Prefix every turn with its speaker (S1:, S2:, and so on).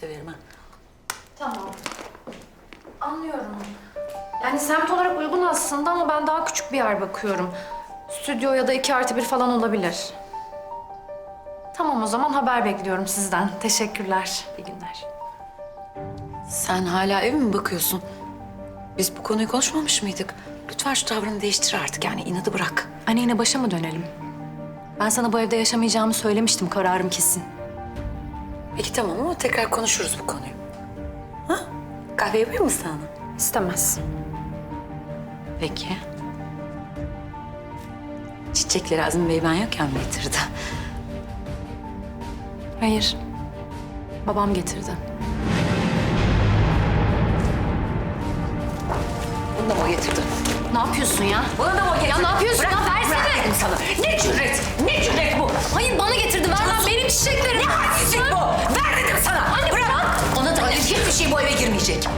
S1: severim ha.
S2: Tamam. Anlıyorum. Yani semt olarak uygun aslında ama ben daha küçük bir yer bakıyorum. Stüdyo ya da iki artı bir falan olabilir. Tamam o zaman haber bekliyorum sizden. Teşekkürler. İyi günler.
S1: Sen hala ev mi bakıyorsun? Biz bu konuyu konuşmamış mıydık? Lütfen şu tavrını değiştir artık yani inadı bırak.
S2: Anne yine başa mı dönelim? Ben sana bu evde yaşamayacağımı söylemiştim. Kararım kesin.
S1: Peki tamam ama tekrar konuşuruz bu konuyu. Ha? Kahve yapayım mı sana?
S2: İstemez.
S1: Peki. Çiçekleri Azmi Bey ben yokken mi getirdi?
S2: Hayır. Babam getirdi.
S1: Bunu da mı getirdi?
S2: Ne yapıyorsun ya?
S1: Bunu da mı getirdi?
S2: Ya ne yapıyorsun
S1: Bırak,
S2: ya? Versene.
S1: Bırak dedim sana. Ne cüret? shit.